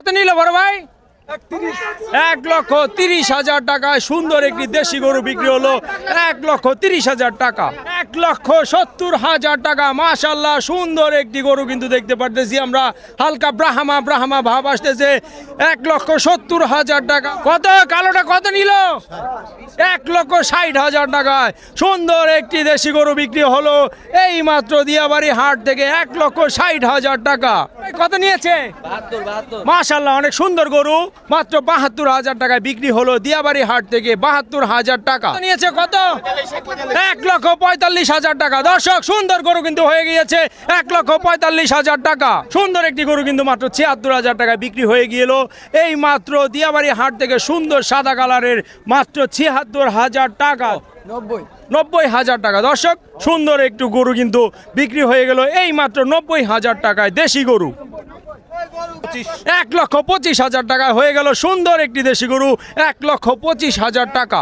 কত নিল বড় ভাই? এক লক্ষ তিরিশ হাজার টাকায় সুন্দর একটি দেশি গরু বিক্রি হলো। এক লক্ষ তিরিশ হাজার টাকা। এক লক্ষ সত্তর হাজার টাকা। মাশাল্লাহ সুন্দর একটি গরু কিন্তু দেখতে পারতেছি আমরা। হালকা ব্রাহ্মা ব্রাহ্মা ভাব আসতেছে। এক লক্ষ সত্তর হাজার টাকা। কত? কালোটা কত নিল? এক লক্ষ ষাট হাজার টাকায় সুন্দর একটি দেশি গরু বিক্রি হলো। এই মাত্র দিয়াবাড়ি হাট থেকে এক লক্ষ ষাট হাজার টাকা। কত নিয়েছে? মাশাল্লাহ অনেক সুন্দর গরু। মাত্র বাহাত্তর হাজার টাকায় বিক্রি হলো দিয়াবাড়ি হাট থেকে বাহাত্তর হাজার টাকা। নিয়েছে কত? এক লক্ষ পঁয়তাল্লিশ হাজার টাকা। দর্শক সুন্দর গরু কিন্তু হয়ে গিয়েছে এক লক্ষ পঁয়তাল্লিশ হাজার টাকা। সুন্দর একটি গরু কিন্তু মাত্র ছিয়াত্তর হাজার টাকায় বিক্রি হয়ে গেল এই মাত্র দিয়াবাড়ি হাট থেকে সুন্দর সাদা কালারের মাত্র ছিয়াত্তর হাজার টাকা। নব্বই। হাজার টাকা। দর্শক, সুন্দর একটু গরু কিন্তু বিক্রি হয়ে গেল। এই মাত্র নব্বই হাজার টাকায় দেশি গরু। এক লক্ষ পঁচিশ হাজার টাকায় হয়ে গেল। সুন্দর একটি দেশি গরু, এক লক্ষ পঁচিশ হাজার টাকা।